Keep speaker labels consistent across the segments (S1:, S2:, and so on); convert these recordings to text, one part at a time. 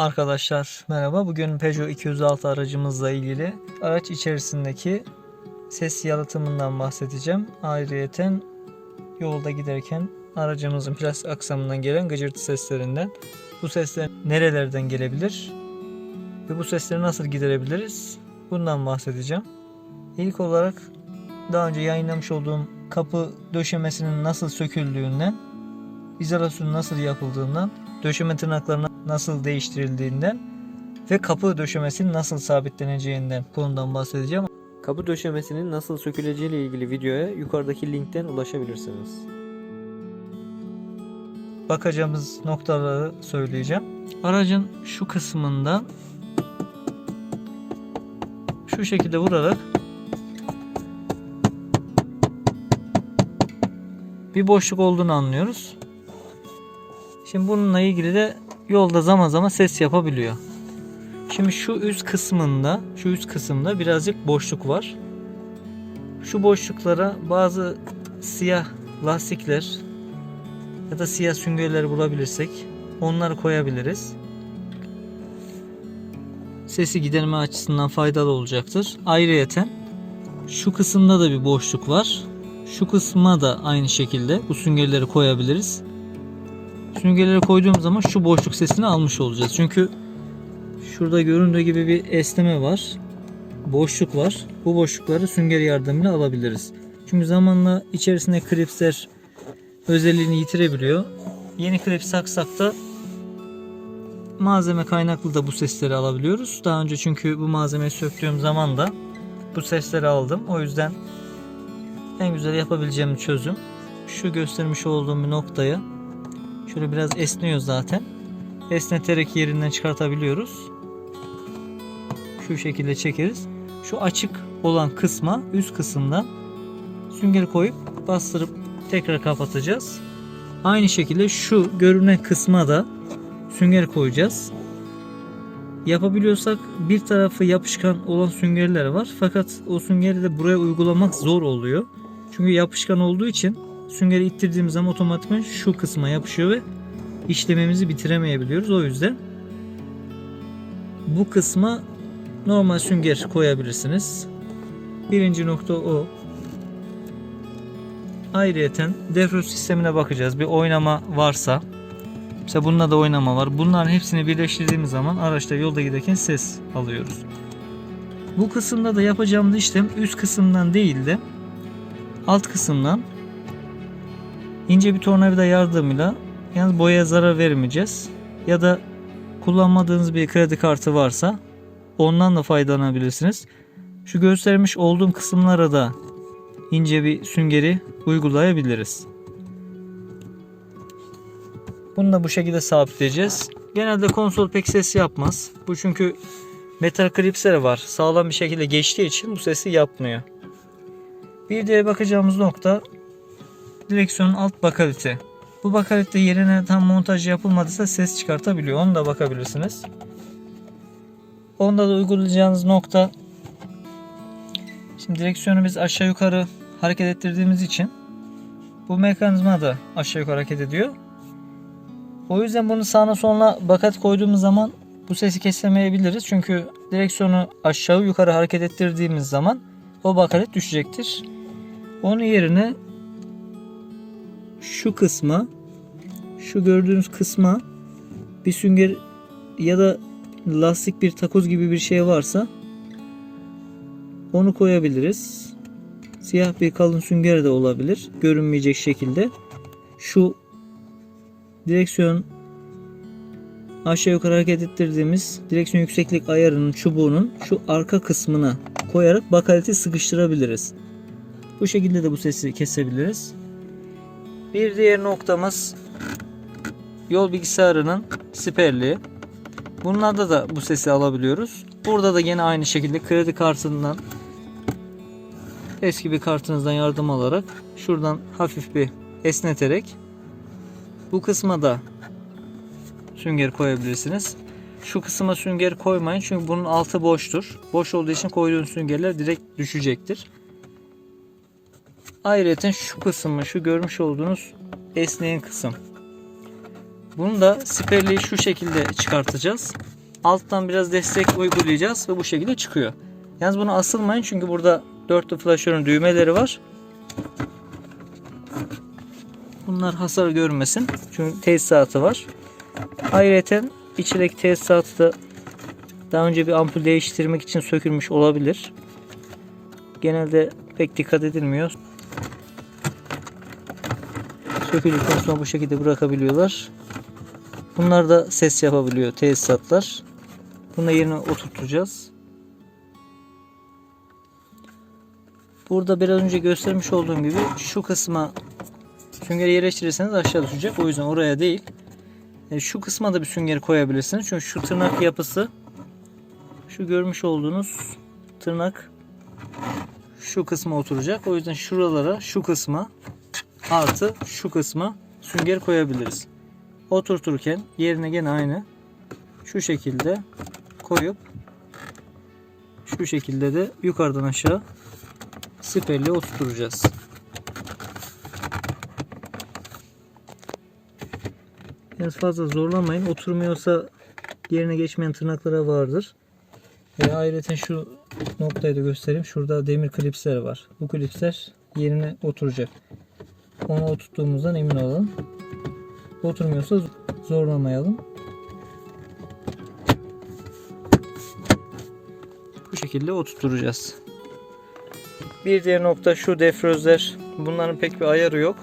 S1: Arkadaşlar merhaba. Bugün Peugeot 206 aracımızla ilgili araç içerisindeki ses yalıtımından bahsedeceğim. Ayrıyeten yolda giderken aracımızın plastik aksamından gelen gıcırtı seslerinden bu sesler nerelerden gelebilir ve bu sesleri nasıl giderebiliriz bundan bahsedeceğim. İlk olarak daha önce yayınlamış olduğum kapı döşemesinin nasıl söküldüğünden, izolasyonun nasıl yapıldığından, döşeme tırnaklarına nasıl değiştirildiğinden ve kapı döşemesinin nasıl sabitleneceğinden konudan bahsedeceğim.
S2: Kapı döşemesinin nasıl söküleceği ile ilgili videoya yukarıdaki linkten ulaşabilirsiniz.
S1: Bakacağımız noktaları söyleyeceğim. Aracın şu kısmından şu şekilde vurarak bir boşluk olduğunu anlıyoruz. Şimdi bununla ilgili de yolda zaman zaman ses yapabiliyor. Şimdi şu üst kısmında, şu üst kısımda birazcık boşluk var. Şu boşluklara bazı siyah lastikler ya da siyah süngerleri bulabilirsek onları koyabiliriz. Sesi giderme açısından faydalı olacaktır. Ayrıyeten şu kısımda da bir boşluk var. Şu kısma da aynı şekilde bu süngerleri koyabiliriz. Süngerleri koyduğum zaman şu boşluk sesini almış olacağız. Çünkü şurada göründüğü gibi bir esneme var. Boşluk var. Bu boşlukları sünger yardımıyla alabiliriz. Çünkü zamanla içerisinde klipsler özelliğini yitirebiliyor. Yeni klips taksak da malzeme kaynaklı da bu sesleri alabiliyoruz. Daha önce çünkü bu malzemeyi söktüğüm zaman da bu sesleri aldım. O yüzden en güzel yapabileceğim çözüm şu göstermiş olduğum bir noktaya şöyle biraz esniyor zaten. Esneterek yerinden çıkartabiliyoruz. Şu şekilde çekeriz. Şu açık olan kısma üst kısımdan süngeri koyup bastırıp tekrar kapatacağız. Aynı şekilde şu görünen kısma da sünger koyacağız. Yapabiliyorsak bir tarafı yapışkan olan süngerler var. Fakat o süngeri de buraya uygulamak zor oluyor. Çünkü yapışkan olduğu için süngeri ittirdiğimiz zaman otomatikman şu kısma yapışıyor ve işlememizi bitiremeyebiliyoruz. O yüzden bu kısma normal sünger koyabilirsiniz. Birinci nokta o. Ayrıyeten defrost sistemine bakacağız. Bir oynama varsa mesela bunda da oynama var. Bunların hepsini birleştirdiğimiz zaman araçta yolda giderken ses alıyoruz. Bu kısımda da yapacağımız işlem üst kısımdan değil de alt kısımdan ince bir tornavida yardımıyla yalnız boyaya zarar vermeyeceğiz. Ya da kullanmadığınız bir kredi kartı varsa ondan da faydalanabilirsiniz. Şu göstermiş olduğum kısımlara da ince bir süngeri uygulayabiliriz. Bunu da bu şekilde sabitleyeceğiz. Genelde konsol pek ses yapmaz. Bu çünkü metal klipsler var. Sağlam bir şekilde geçtiği için bu sesi yapmıyor. Bir diğer bakacağımız nokta direksiyonun alt bakalite. Bu bakalite yerine tam montaj yapılmadıysa ses çıkartabiliyor. Onu da bakabilirsiniz. Onda da uygulayacağınız nokta Şimdi direksiyonu biz aşağı yukarı hareket ettirdiğimiz için bu mekanizma da aşağı yukarı hareket ediyor. O yüzden bunu sağına soluna bakat koyduğumuz zaman bu sesi kesemeyebiliriz. Çünkü direksiyonu aşağı yukarı hareket ettirdiğimiz zaman o bakalet düşecektir. Onun yerine şu kısma şu gördüğünüz kısma bir sünger ya da lastik bir takoz gibi bir şey varsa onu koyabiliriz. Siyah bir kalın sünger de olabilir. Görünmeyecek şekilde. Şu direksiyon aşağı yukarı hareket ettirdiğimiz direksiyon yükseklik ayarının çubuğunun şu arka kısmına koyarak bakaleti sıkıştırabiliriz. Bu şekilde de bu sesi kesebiliriz. Bir diğer noktamız yol bilgisayarının siperliği. Bunlarda da bu sesi alabiliyoruz. Burada da yine aynı şekilde kredi kartından eski bir kartınızdan yardım alarak şuradan hafif bir esneterek bu kısma da sünger koyabilirsiniz. Şu kısma sünger koymayın çünkü bunun altı boştur. Boş olduğu için koyduğunuz süngerler direkt düşecektir. Ayrıca şu kısmı şu görmüş olduğunuz esneyen kısım. Bunu da siperliği şu şekilde çıkartacağız. alttan biraz destek uygulayacağız ve bu şekilde çıkıyor. Yalnız bunu asılmayın çünkü burada dörtlü flaşörün düğmeleri var. Bunlar hasar görmesin. Çünkü tesisatı var. Ayrıca içindeki tesisatı da daha önce bir ampul değiştirmek için sökülmüş olabilir. Genelde pek dikkat edilmiyor. Söküldükten sonra bu şekilde bırakabiliyorlar. Bunlar da ses yapabiliyor tesisatlar. Bunu yerine oturtacağız. Burada biraz önce göstermiş olduğum gibi şu kısma süngeri yerleştirirseniz aşağı düşecek. O yüzden oraya değil. E, Şu kısma da bir süngeri koyabilirsiniz. Çünkü şu tırnak yapısı şu görmüş olduğunuz tırnak şu kısma oturacak. O yüzden şuralara şu kısma artı şu kısma sünger koyabiliriz. Oturturken yerine gene aynı şu şekilde koyup şu şekilde de yukarıdan aşağı siperle oturtacağız. Biraz fazla zorlamayın. Oturmuyorsa yerine geçmeyen tırnaklara vardır. Ve ayrıca şu noktayı da göstereyim. Şurada demir klipsler var. Bu klipsler yerine oturacak. Onu oturttuğumuzdan emin olalım. Oturmuyorsa zorlamayalım. Bu şekilde oturtacağız. Bir diğer nokta şu defrözler. Bunların pek bir ayarı yok.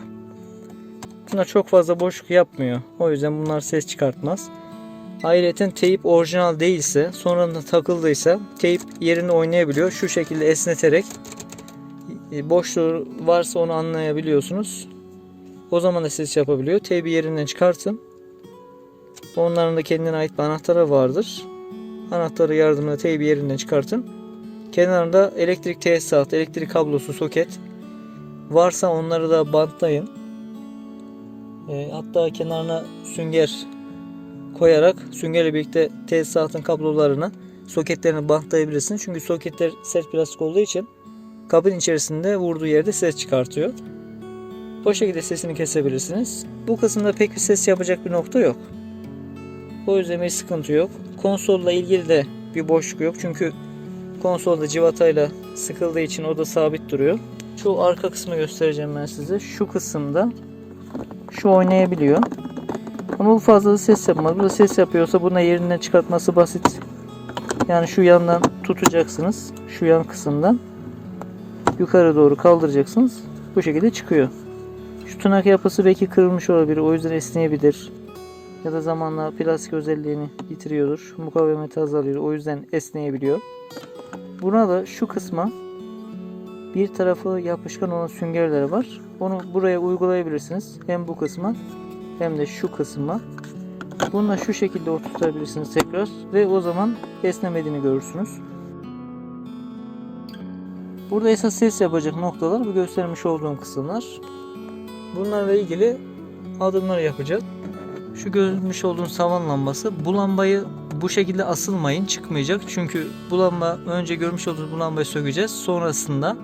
S1: Bunlar çok fazla boşluk yapmıyor. O yüzden bunlar ses çıkartmaz. Ayrıca teyip orijinal değilse sonradan takıldıysa teyip yerinde oynayabiliyor. Şu şekilde esneterek e, boşluğu varsa onu anlayabiliyorsunuz. O zaman da ses yapabiliyor. Teybi yerinden çıkartın. Onların da kendine ait bir anahtarı vardır. Anahtarı yardımıyla teybi yerinden çıkartın. Kenarında elektrik tesisatı, elektrik kablosu, soket varsa onları da bantlayın. E, hatta kenarına sünger koyarak süngerle birlikte tesisatın kablolarını soketlerini bantlayabilirsiniz. Çünkü soketler sert plastik olduğu için kabin içerisinde vurduğu yerde ses çıkartıyor. O şekilde sesini kesebilirsiniz. Bu kısımda pek bir ses yapacak bir nokta yok. O yüzden bir sıkıntı yok. Konsolla ilgili de bir boşluk yok. Çünkü konsolda civatayla sıkıldığı için o da sabit duruyor. Şu arka kısmı göstereceğim ben size. Şu kısımda şu oynayabiliyor. Ama bu fazla da ses yapmaz. Bu da ses yapıyorsa buna yerinden çıkartması basit. Yani şu yandan tutacaksınız. Şu yan kısımdan. Yukarı doğru kaldıracaksınız. Bu şekilde çıkıyor. Şu tırnak yapısı belki kırılmış olabilir. O yüzden esneyebilir. Ya da zamanla plastik özelliğini yitiriyordur. Mukavemeti azalıyor. O yüzden esneyebiliyor. Buna da şu kısma bir tarafı yapışkan olan süngerler var. Onu buraya uygulayabilirsiniz. Hem bu kısma hem de şu kısma. Bunu da şu şekilde oturtabilirsiniz tekrar ve o zaman esnemediğini görürsünüz. Burada esas ses yapacak noktalar bu göstermiş olduğum kısımlar. Bunlarla ilgili adımlar yapacağız. Şu görmüş olduğunuz savan lambası. Bu lambayı bu şekilde asılmayın çıkmayacak. Çünkü bu lamba önce görmüş olduğunuz bu lambayı sökeceğiz. Sonrasında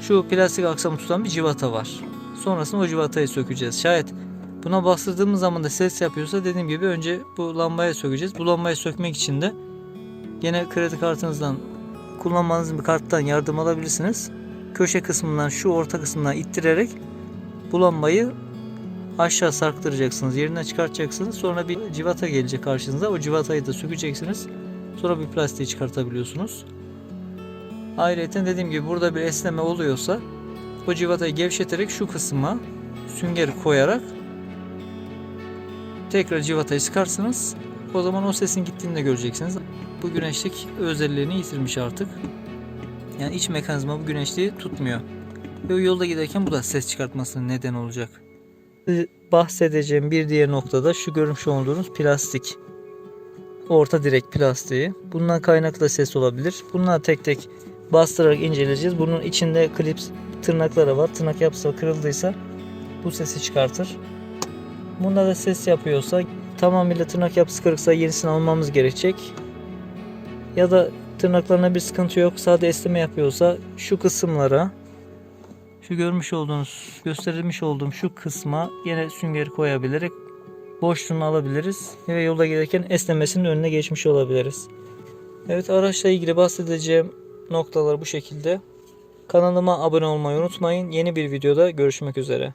S1: şu plastik aksamı tutan bir civata var. Sonrasında o civatayı sökeceğiz. Şayet buna bastırdığımız zaman da ses yapıyorsa dediğim gibi önce bu lambayı sökeceğiz. Bu lambayı sökmek için de gene kredi kartınızdan kullanmanız bir karttan yardım alabilirsiniz. Köşe kısmından şu orta kısmından ittirerek bu lambayı aşağı sarktıracaksınız. Yerinden çıkartacaksınız. Sonra bir civata gelecek karşınıza. O civatayı da sökeceksiniz. Sonra bir plastiği çıkartabiliyorsunuz. Ayrıca dediğim gibi burada bir esneme oluyorsa o civatayı gevşeterek şu kısma sünger koyarak tekrar civatayı sıkarsınız. O zaman o sesin gittiğini de göreceksiniz. Bu güneşlik özelliğini yitirmiş artık. Yani iç mekanizma bu güneşliği tutmuyor. Ve yolda giderken bu da ses çıkartmasına neden olacak. Bahsedeceğim bir diğer noktada şu görmüş olduğunuz plastik. Orta direk plastiği. Bundan kaynaklı ses olabilir. Bunlar tek tek bastırarak inceleyeceğiz. Bunun içinde klips tırnakları var. Tırnak yapısı kırıldıysa bu sesi çıkartır. Bunda da ses yapıyorsa tamamıyla tırnak yapısı kırıksa yenisini almamız gerekecek. Ya da tırnaklarına bir sıkıntı yok. Sadece esneme yapıyorsa şu kısımlara şu görmüş olduğunuz gösterilmiş olduğum şu kısma yine süngeri koyabilerek boşluğunu alabiliriz ve yolda gelirken esnemesinin önüne geçmiş olabiliriz. Evet araçla ilgili bahsedeceğim noktalar bu şekilde. Kanalıma abone olmayı unutmayın. Yeni bir videoda görüşmek üzere.